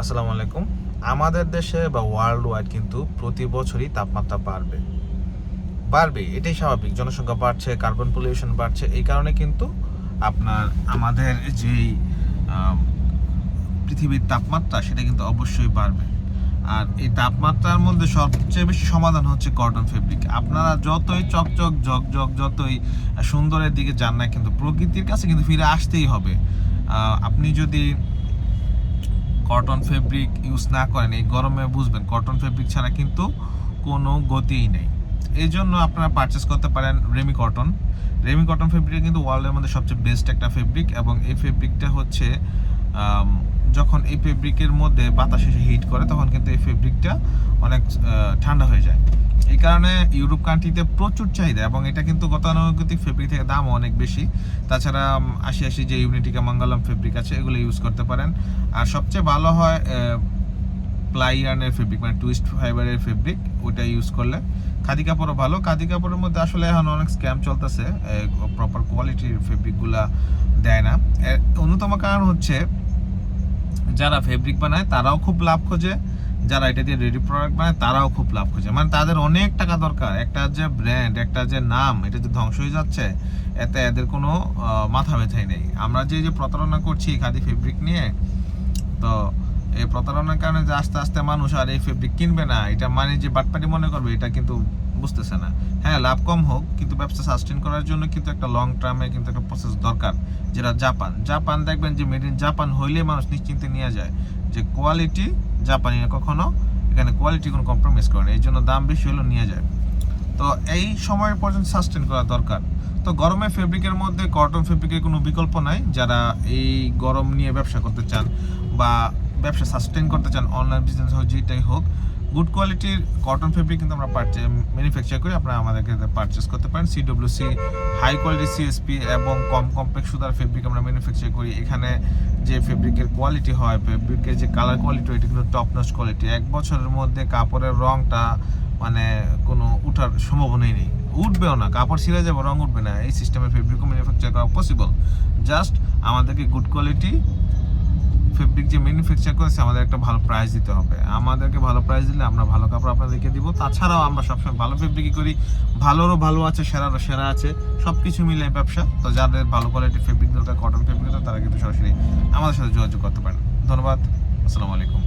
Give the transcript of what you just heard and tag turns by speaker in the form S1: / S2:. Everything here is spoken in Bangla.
S1: আসসালামু আলাইকুম। আমাদের দেশে বা ওয়ার্ল্ড ওয়াইড কিন্তু প্রতি বছরই তাপমাত্রা বাড়বে। বাড়বে, এটাই স্বাভাবিক। জনসংখ্যা বাড়ছে কার্বন পলিউশন বাড়ছে, এই কারণে কিন্তু আপনার আমাদের যেই পৃথিবীর তাপমাত্রা, সেটা কিন্তু অবশ্যই বাড়বে। আর এই তাপমাত্রার মধ্যে সবচেয়ে বেশি সমাধান হচ্ছে কটন ফেব্রিক আপনারা যতই চকচক, ঝকঝক, যতই সুন্দরের দিকে যান না কিন্তু প্রকৃতির কাছে কিন্তু ফিরে আসতেই হবে। আপনি যদি কটন ফেব্রিক ইউজ না করেন, এই গরমে বুঝবেন কটন ফেব্রিক ছাড়া কিন্তু কোনো গতিই নেই। এই জন্য আপনারা পারচেস করতে পারেন ramie cotton ramie cotton fabric কিন্তু ওয়ার্ল্ডের মধ্যে সবচেয়ে বেস্ট একটা ফেব্রিক এবং এই ফেব্রিকটা হচ্ছে যখন এই ফেব্রিকের মধ্যে বাতাস এসে হিট করে, তখন কিন্তু এই ফেব্রিকটা অনেক ঠান্ডা হয়ে যায়। এই কারণে ইউরোপ কান্ট্রিতে প্রচুর চাহিদা এবং এটা কিন্তু গতানুগতিক ফেব্রিক থেকে দাম অনেক বেশি। তাছাড়া আশি আশি যে ইউনিটিকা মঙ্গলম ফেব্রিক আছে, এগুলো ইউজ করতে পারেন। আর সবচেয়ে ভালো হয় প্লাইয়ানের ফেব্রিক মানে টুইস্ট ফাইবারের ফেব্রিক ওটা ইউজ করলে। খাদি কাপড়ও ভালো। খাদি কাপড়ের মধ্যে আসলে এখন অনেক স্ক্যাম চলতেছে প্রপার কোয়ালিটির ফেব্রিকগুলা দেয় না। অন্যতম কারণ হচ্ছে, যারা ফেব্রিক বানায়, তারাও খুব লাভ খোঁজে। যারা এটা দিয়ে রেডি প্রোডাক্ট বানায়, তারাও খুব লাভ খোঁজে। মানে তাদের অনেক টাকা দরকার। একটা যে ব্র্যান্ড একটা যে নাম, এটা যে ধ্বংস হয়ে যাচ্ছে, এতে এদের কোনো মাথা ব্যথাই নেই। আমরা যে যে প্রতারণা করছি খাদি ফেব্রিক নিয়ে, তো এই প্রতারণার কারণে যে আস্তে আস্তে মানুষ আর এই ফেব্রিক কিনবে না, এটা মানে যে বাটপাটি মনে করবে, এটা কিন্তু বুঝতেছে না। হ্যাঁ লাভ কম হোক, কিন্তু ব্যবসা সাস্টেন করার জন্য কিন্তু একটা লং টার্মে কিন্তু একটা প্রসেস দরকার, যেটা জাপান। জাপান দেখবেন যে মেড ইন জাপান হইলে মানুষ নিশ্চিন্তে নিয়ে যায় যে কোয়ালিটি জাপানি না কখনো এখানে কোয়ালিটি কোনো কম্প্রোমাইজ করে না, এই জন্য দাম বেশি হলেও নিয়ে যায়। তো এই সময় পর্যন্ত সাস্টেন করা দরকার। তো গরমে ফেব্রিকের মধ্যে কটন ফেব্রিকের কোনো বিকল্প নাই, যারা এই গরম নিয়ে ব্যবসা করতে চান বা ব্যবসা সাস্টেন করতে চান অনলাইন বিজনেস হোক, যেটাই হোক গুড কোয়ালিটির কটন ফেব্রিক কিন্তু আমরা ম্যানুফ্যাকচার করি আপনারা আমাদেরকে পারচেস করতে পারেন। সিডব্লিউসি হাই কোয়ালিটি সিএসপি এবং কম কমপ্লেক্স সুতার ফেব্রিক আমরা ম্যানুফ্যাকচার করি। এখানে যে ফেব্রিকের কোয়ালিটি হয় ফেব্রিকের যে কালার কোয়ালিটি এটা কিন্তু টপ নচ কোয়ালিটি এক বছরের মধ্যে কাপড়ের রংটা মানে কোনো উঠার সম্ভাবনাই নেই। উঠবেও না, কাপড় ছিঁড়ে যাবে, রং উঠবে না। এই সিস্টেমে ফেব্রিকও ম্যানুফ্যাকচার করা পসিবল জাস্ট আমাদেরকে গুড কোয়ালিটি ফেব্রিক যে ম্যানুফ্যাকচার করেছে, আমাদের একটা ভালো প্রাইস দিতে হবে। আমাদেরকে ভালো প্রাইস দিলে আমরা ভালো কাপড় আপনাদেরকে দিব। তাছাড়াও আমরা সবসময় ভালো ফেব্রিকই করি। ভালোরও ভালো আছে, সেরারও সেরা আছে। সব কিছু মিলে ব্যবসা। তো যাদের ভালো কোয়ালিটির ফেব্রিক দরকার কটন ফেব্রিক দরকার, তারা কিন্তু সরাসরি আমাদের সাথে যোগাযোগ করতে পারেন। ধন্যবাদ। আসসালামু আলাইকুম।